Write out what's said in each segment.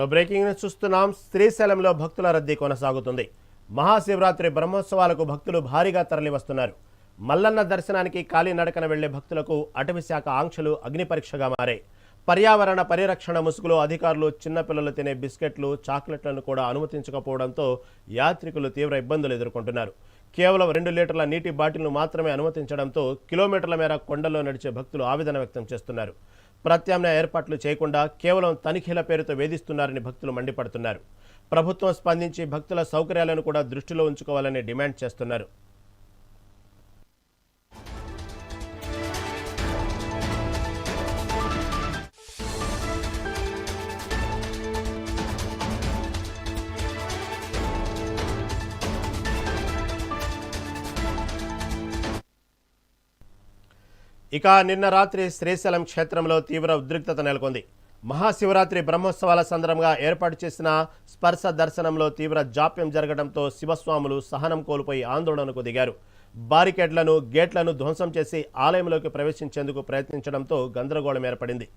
మరో breaking news చూస్తున్నాం. శ్రీశైలంలో భక్తుల రద్దీ కొనసాగుతుంది. మహాశివరాత్రి బ్రహ్మోత్సవాలకు భక్తులు భారీగా తరలివస్తున్నారు. మల్లన్న దర్శనానికి కాలినడకన వెళ్ళే భక్తులకు అటవీశాఖ ఆంక్షలు అగ్నిపరీక్షగా మారాయి. పర్యావరణ పరిరక్షణ ముసుగులో అధికారులు చిన్నపిల్లలు తినే బిస్కెట్లు చాక్లెట్లను కూడా అనుమతించకపోవడంతో యాత్రికులు తీవ్ర ఇబ్బందులు ఎదుర్కొంటున్నారు. కేవలం రెండు లీటర్ల నీటి బాటిల్ను మాత్రమే అనుమతించడంతో కిలోమీటర్ల మేర కొండల్లో నడిచే భక్తులు ఆవేదన వ్యక్తం చేస్తున్నారు. ప్రత్యామ్నాయ ఏర్పాట్లు చేయకుండా కేవలం తనిఖీల పేరుతో వేధిస్తున్నారని భక్తులు మండిపడుతున్నారు. ప్రభుత్వం స్పందించి భక్తుల సౌకర్యాలను కూడా దృష్టిలో ఉంచుకోవాలని డిమాండ్ చేస్తున్నారు. ఇక నిన్న రాత్రి శ్రీశైలం క్షేత్రంలో తీవ్ర ఉద్రిక్తత నెలకొంది. మహాశివరాత్రి బ్రహ్మోత్సవాల సందర్భంగా ఏర్పాటు చేసిన స్పర్శ దర్శనంలో తీవ్ర జాప్యం జరగడంతో శివస్వాములు సహనం కోల్పోయి ఆందోళనకు దిగారు. బారికేడ్లను గేట్లను ధ్వంసం చేసి ఆలయంలోకి ప్రవేశించేందుకు ప్రయత్నించడంతో గందరగోళం ఏర్పడింది.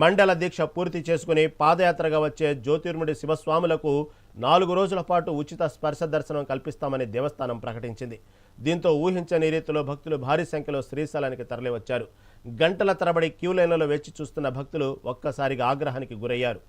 మండల దీక్ష పూర్తి చేసుకుని పాదయాత్రగా వచ్చే జ్యోతిర్ముడి శివస్వాములకు నాలుగు రోజుల పాటు ఉచిత స్పర్శ దర్శనం కల్పిస్తామని దేవస్థానం ప్రకటించింది. దీంతో ఊహించని రీతిలో భక్తులు భారీ సంఖ్యలో శ్రీశైలానికి తరలివచ్చారు. గంటల తరబడి క్యూ లైన్లలో వేచి చూస్తున్న భక్తులు ఒక్కసారిగా ఆగ్రహానికి గురయ్యారు.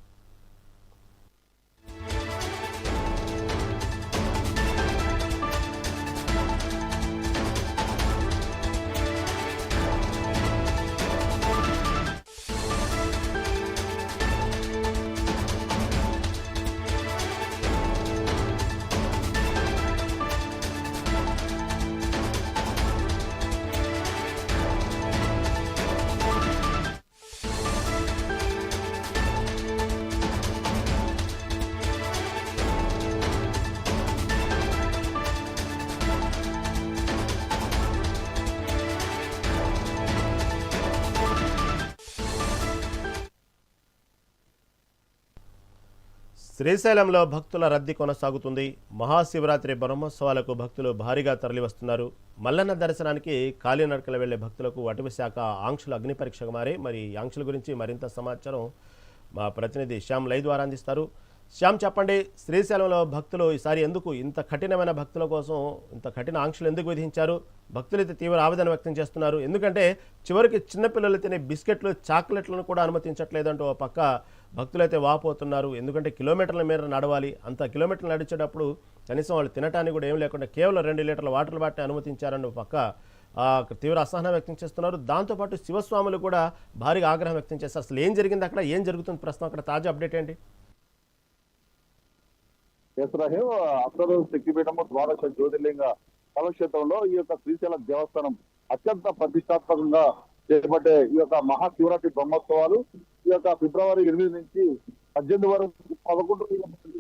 శ్రీశైలంలో భక్తుల రద్దీ కొనసాగుతుంది. మహాశివరాత్రి బ్రహ్మోత్సవాలకు భక్తులు భారీగా తరలివస్తున్నారు. మల్లన్న దర్శనానికి కాలినడకల వెళ్ళే భక్తులకు అటవీశాఖ ఆంక్షలు అగ్నిపరీక్షకు మారి. మరి ఈ ఆంక్షల గురించి మరింత సమాచారం మా ప్రతినిధి శ్యామ్ లై ద్వారా అందిస్తారు. శ్యామ్ చెప్పండి శ్రీశైలంలో భక్తులు ఈసారి ఎందుకు ఇంత కఠినమైన భక్తుల కోసం ఇంత కఠిన ఆంక్షలు ఎందుకు విధించారు? భక్తులైతే తీవ్ర ఆవేదన వ్యక్తం చేస్తున్నారు. ఎందుకంటే చివరికి చిన్నపిల్లలు తినే బిస్కెట్లు చాక్లెట్లను కూడా అనుమతించట్లేదంటూ ఓ పక్క భక్తులైతే వాపోతున్నారు. ఎందుకంటే కిలోమీటర్ల మేర నడవాలి. అంత కిలోమీటర్లు నడిచేటప్పుడు కనీసం వాళ్ళు తినడానికి కూడా ఏం లేకుండా కేవలం రెండు లీటర్ల వాటర్ బాటిల్ అనుమతించారని పక్క తీవ్ర అసహనం వ్యక్తం చేస్తున్నారు. దాంతోపాటు శివస్వాములు కూడా భారీగా ఆగ్రహం వ్యక్తం చేస్తారు అసలు ఏం జరిగింది అక్కడ? ఏం జరుగుతుంది ప్రస్తుతం అక్కడ? తాజా అప్డేట్ ఏంటి? అసలు శక్తిపీఠము ద్వాదశ జ్యోతిర్లింగ కళాక్షేత్రంలో ఈ యొక్క శ్రీశైలం దేవస్థానం అత్యంత ప్రతిష్టాత్మకంగా చేపట్టే ఈ యొక్క మహాశివరాత్రి బ్రహ్మోత్సవాలు ఈ యొక్క ఫిబ్రవరి ఎనిమిది నుంచి పద్దెనిమిది వరకు పదకొండు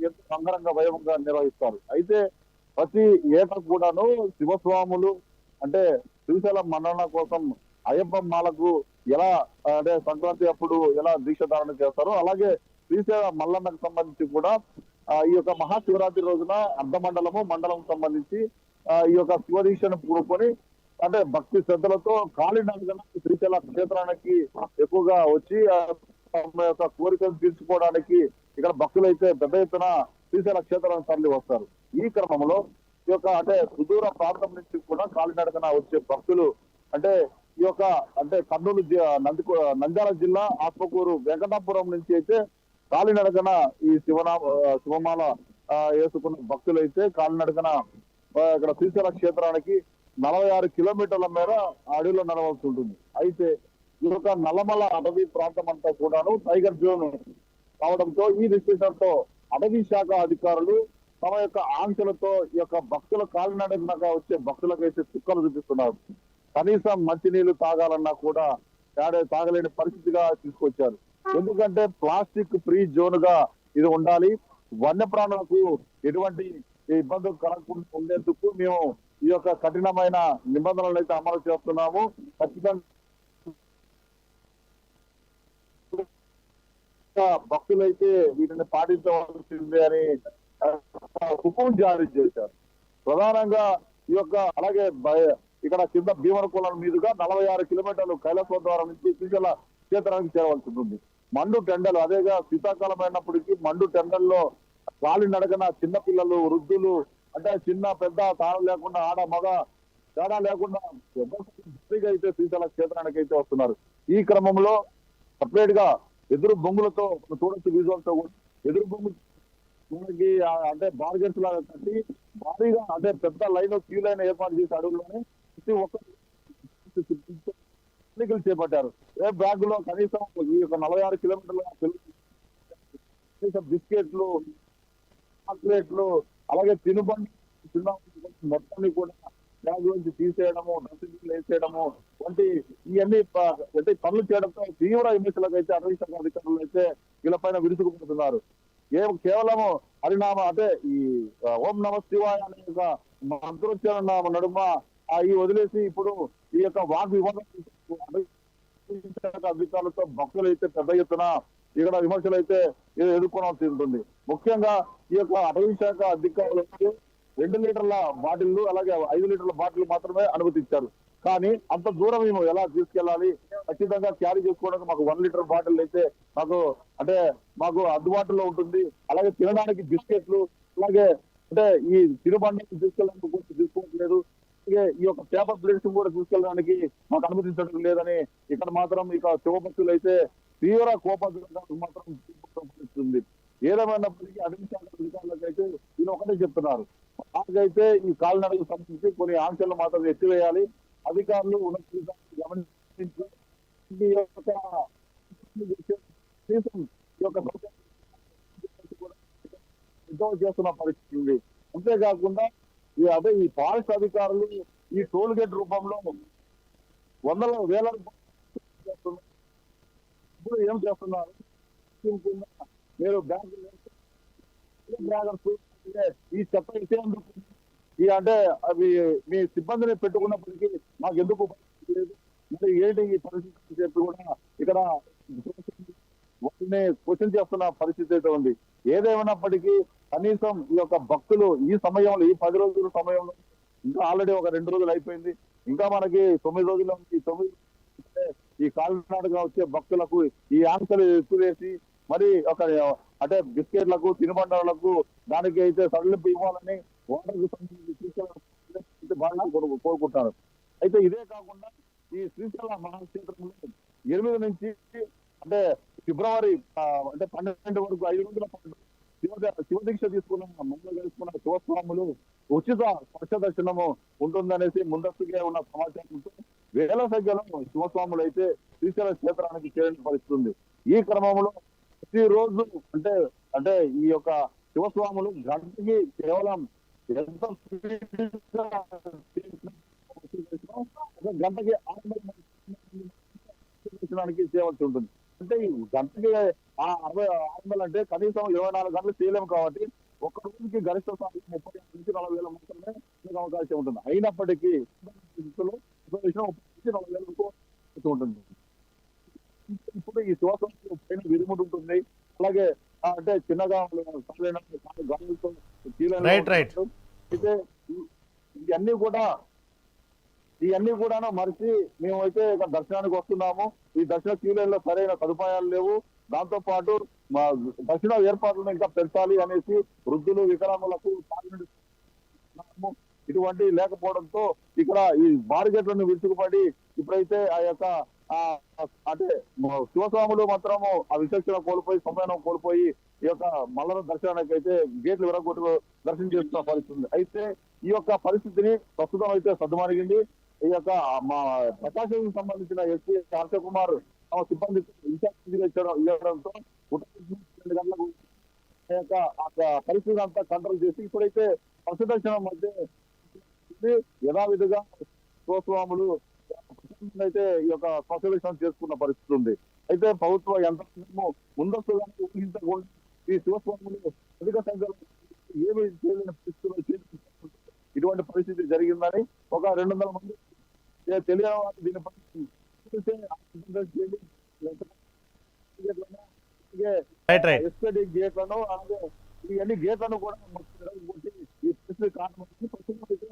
ఎంతో అంగరంగ వైభవంగా నిర్వహిస్తారు. అయితే ప్రతి ఏటా కూడాను శివస్వాములు అంటే శ్రీశైలం మండలం కోసం అయ్యప్ప మాలకు ఎలా అంటే సంక్రాంతి అప్పుడు ఎలా దీక్ష ధారణ చేస్తారో అలాగే శ్రీశైల మల్లన్నకు సంబంధించి కూడా ఈ యొక్క మహాశివరాత్రి రోజున అర్ధమండలము మండలం సంబంధించి ఈ యొక్క శివదీక్షను పూనుకొని అంటే భక్తి శ్రద్ధలతో కాలినడకన శ్రీశైల క్షేత్రానికి ఎక్కువగా వచ్చి తమ యొక్క కోరికను తీర్చుకోవడానికి ఇక్కడ భక్తులు అయితే పెద్ద ఎత్తున శ్రీశైల క్షేత్రానికి తరలి వస్తారు. ఈ క్రమంలో ఈ యొక్క అంటే సుదూర ప్రాంతం నుంచి కూడా కాలినడకన వచ్చే భక్తులు అంటే ఈ యొక్క అంటే కర్నూలు జి- నంది నంద్యాల జిల్లా ఆత్మకూరు వెంకటాపురం నుంచి అయితే కాలినడకన ఈ శివనా శివమాల వేసుకున్న భక్తులు అయితే కాలినడకన ఇక్కడ శ్రీశైల క్షేత్రానికి నలభై ఆరు కిలోమీటర్ల మేర అడవిలో నడవలసి ఉంటుంది. అయితే ఈ యొక్క నల్లమల అటవీ ప్రాంతం అంతా కూడాను టైగర్ జోన్ కావడంతో ఈ రిస్ట్రిక్షన్తో అటవీ శాఖ అధికారులు తమ యొక్క ఆంక్షలతో ఈ యొక్క భక్తుల కాలినడకనక వచ్చే భక్తులకైతే చుక్కలు చూపిస్తున్నారు. కనీసం మంచినీళ్ళు తాగాలన్నా కూడా ఏడే తాగలేని పరిస్థితిగా తీసుకొచ్చారు. ఎందుకంటే ప్లాస్టిక్ ఫ్రీ జోన్గా ఇది ఉండాలి. వన్యప్రాణులకు ఎటువంటి ఇబ్బందులు కలగకుండా ఉండేందుకు మేము ఈ యొక్క కఠినమైన నిబంధనలు అయితే అమలు చేస్తున్నాము. ఖచ్చితంగా భక్తులైతే వీటిని పాటించవలసిందే అని హుకుం జారీ చేశారు. ప్రధానంగా ఈ యొక్క అలాగే ఇక్కడ కింద భీమనకులం మీదుగా నలభై ఆరు కిలోమీటర్లు కైలాసం ద్వారా నుంచి శ్రీశైల క్షేత్రానికి చేరవలసి ఉంటుంది. మండు టెండలు అదేగా శీతాకాలం అయినప్పటికీ మండు టెండల్లో గాలి నడకన చిన్న పిల్లలు వృద్ధులు అంటే చిన్న పెద్ద తాళం లేకుండా ఆడ మగ తేడా లేకుండా అయితే శ్రీశైల క్షేత్రానికి అయితే వస్తున్నారు. ఈ క్రమంలో సపరేట్గా ఎదురు బొంగులతో చూడొచ్చు విజువల్తో కూడా ఎదురు బొంగు మనకి అంటే బార్గెట్స్ లాగా కట్టి భారీగా అంటే పెద్ద లైన్ క్యూ లైన్ ఏర్పాటు చేసి అడుగులోనే ప్రతి ఒక్కరు ఎన్నికలు చేపట్టారు. ఏ బ్యాగ్లో కనీసం ఈ యొక్క నలభై ఆరు కిలోమీటర్ల కనీసం బిస్కెట్లు చాక్లెట్లు అలాగే తినుబండి తిన్న మొత్తాన్ని కూడా నుంచి తీసేయడము డస్ట్బిన్ వేసేయడము వంటి ఇవన్నీ అంటే పనులు చేయడంతో తీవ్ర విమర్శలకు అయితే అటవీ శాఖ అధికారులు అయితే వీళ్ళపైన విరుచుకుపడుతున్నారు ఏ కేవలము హరినామ అంటే ఈ ఓం నమ శివాయ అనే మంత్రోచ్చారణ నడుమ ఈ వదిలేసి ఇప్పుడు ఈ యొక్క వాక్ వివాదం శాఖ అధికారులతో భక్తులు అయితే పెద్ద ఎత్తున ఇక్కడ విమర్శలు అయితే ఎ- ఎదుర్కోవాల్సి ఉంటుంది. ముఖ్యంగా ఈ యొక్క అటవీ శాఖ అధికారులకు రెండు లీటర్ల బాటిల్లు అలాగే ఐదు లీటర్ల బాటిల్ మాత్రమే అనుమతించారు. కానీ అంత దూరం మేము ఎలా తీసుకెళ్ళాలి? ఖచ్చితంగా క్యారీ చేసుకోవడానికి మాకు వన్ లీటర్ బాటిల్ అయితే మాకు అంటే మాకు అందుబాటులో ఉంటుంది. అలాగే తినడానికి బిస్కెట్లు అలాగే అంటే ఈ తిరుబండకి తీసుకెళ్ళడానికి కూడా తీసుకోవట్లేదు. అలాగే ఈ యొక్క పేపర్ ప్లేట్స్ కూడా తీసుకెళ్ళడానికి మాకు అనుమతించడం లేదని ఇక్కడ మాత్రం ఇక శివభక్తులు అయితే తీవ్ర కోపంగా మాత్రం ఏదేమైనప్పటికీ అధికారులకు అయితే వీళ్ళు ఒకటే చెప్తున్నారు. మాకైతే ఈ కాలినడకు సంబంధించి కొన్ని ఆంక్షలు మాత్రం ఎత్తివేయాలి అధికారులు ఉన్నతాధికారులు గమనించి ఈ యొక్క ఈ యొక్క చేస్తున్న పరిస్థితి ఉంది అంతేకాకుండా ఈ అదే ఈ ఫారెస్ట్ అధికారులు ఈ టోల్ గేట్ రూపంలో వందల వేల చేస్తున్నారు. ఇప్పుడు ఏం చేస్తున్నారు మీరు బ్యాంకు బ్యాగర్స్ ఈ చెత్త ఇచ్చేందుకు ఈ అంటే అవి మీ సిబ్బందిని పెట్టుకున్నప్పటికీ మాకు ఎందుకు లేదు మరి ఏంటి ఈ పరిస్థితి అని చెప్పి కూడా ఇక్కడ వాటిని క్వశ్చన్ చేస్తున్న పరిస్థితి అయితే ఉంది. ఏదేమైనప్పటికీ కనీసం ఈ యొక్క భక్తులు ఈ సమయంలో ఈ పది రోజుల సమయంలో ఇంకా ఆల్రెడీ ఒక రెండు రోజులు అయిపోయింది. ఇంకా మనకి తొమ్మిది రోజులు ఈ తొమ్మిది ఈ కాలినాడుగా వచ్చే భక్తులకు ఈ ఆంక్షలు ఎక్కువేసి మరి ఒక అంటే బిస్కెట్లకు తినుబండాలకు దానికి అయితే సడలింపు ఇవ్వాలని ఓటర్కు సంబంధించి బాగా కోరుకుంటారు. అయితే ఇదే కాకుండా ఈ శ్రీశైల మహాక్షేత్రంలో ఎనిమిది నుంచి అంటే ఫిబ్రవరి అంటే పన్నెండు వరకు ఐదు రోజుల పాటు శివ శివదీక్ష తీసుకున్న మందులు వేసుకున్న శివస్వాములు ఉచిత స్పర్శ దర్శనము ఉంటుందనేసి ముందస్తుగా ఉన్న సమాచారంతో వేల సంఖ్యలో శివస్వాములు అయితే శ్రీశైల క్షేత్రానికి చేరిన పరిస్థితి ఈ క్రమంలో ప్రతిరోజు అంటే అంటే ఈ యొక్క శివస్వాములు గంటకి కేవలం ఎంత గంటకి ఆరు చేయవలసి ఉంటుంది. అంటే ఈ గంటకి ఆ అరవై ఆరు వందలు అంటే కనీసం ఇరవై నాలుగు గంటలు చేయలేము కాబట్టి ఒక రోజుకి గరిష్ట స్థాయి ముప్పై ఐదు నుంచి నలభై వేల మాత్రమే మీకు అవకాశం ఉంటుంది. అయినప్పటికీ ముప్పై నుంచి నలభై వేల ఉంటుంది. ఇప్పుడు ఈ శ్వాసం పైన విరుముడు ఉంటుంది అలాగే అంటే చిన్నగా. అయితే ఇవన్నీ కూడా ఇవన్నీ కూడాను మరిచి మేమైతే దర్శనానికి వస్తున్నాము ఈ దర్శన క్యూ లైన్లో సరైన సదుపాయాలు లేవు దాంతో పాటు మా దర్శన ఏర్పాట్లను ఇంకా పెంచాలి అనేసి వృద్ధులు వికలాంగులకు. ఇటువంటి లేకపోవడంతో ఇక్కడ ఈ బారిగేట్లను విరుచుకుపడి ఇప్పుడైతే ఆ యొక్క అంటే శివస్వాములు మాత్రము ఆ విచక్షణ కోల్పోయి సమయానం కోల్పోయి ఈ యొక్క మల్లన దర్శనానికి అయితే గేట్లు విరగొట్టు దర్శనం చేస్తున్న పరిస్థితి అయితే ఈ యొక్క పరిస్థితిని ప్రస్తుతం అయితే సర్దుమరిగింది ఈ యొక్క మా ప్రకాశం సంబంధించిన ఎస్పీ హర్ష కుమార్ తమ సిబ్బంది ఇన్ఛార్జ్ ఇవ్వడంతో రెండు గంటలకు ఈ యొక్క ఆ అంతా కంట్రోల్ చేసి ఇప్పుడైతే పశుదర్శనం మధ్య యథావిధిగా శివస్వాములు అయితే ఈ యొక్క స్పెషలిస్ట్ చేసుకున్న పరిస్థితి ఉంది. అయితే ప్రభుత్వ యంత్రాంగము ముందస్తుగా ఊహించకుండా ఈ శివస్వాములు అధిక సంఖ్యలో ఏమి చేయలేని పరిస్థితుల్లో చేసి ఇటువంటి పరిస్థితి జరిగిందని ఒక రెండు వందల మంది తెలియని రైట్ రైట్. ఎస్పీడీ గేట్లను అలాగే ఇవన్నీ గేట్లను కూడా ఈ పరిస్థితి కారణం ప్రస్తుతం అయితే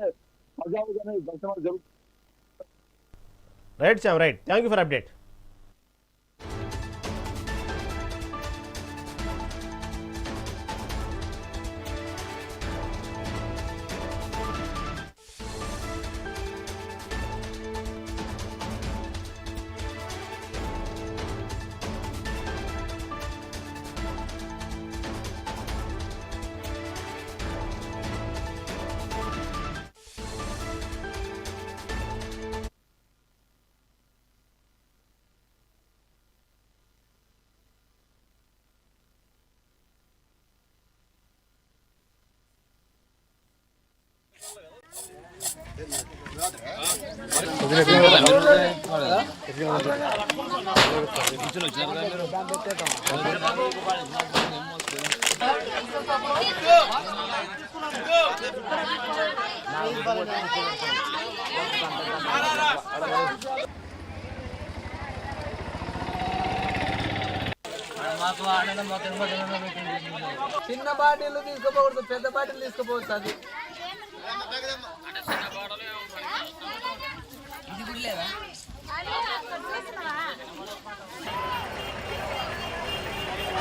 సజావుగానే దర్శనాలు జరుగుతుంది right Shyam right. Thank you for update చిన్న బాటిల్ తీసుకుపోకూడదు పెద్ద బాటిల్ తీసుకుపోవచ్చు అది. ఇది కూడా లేదా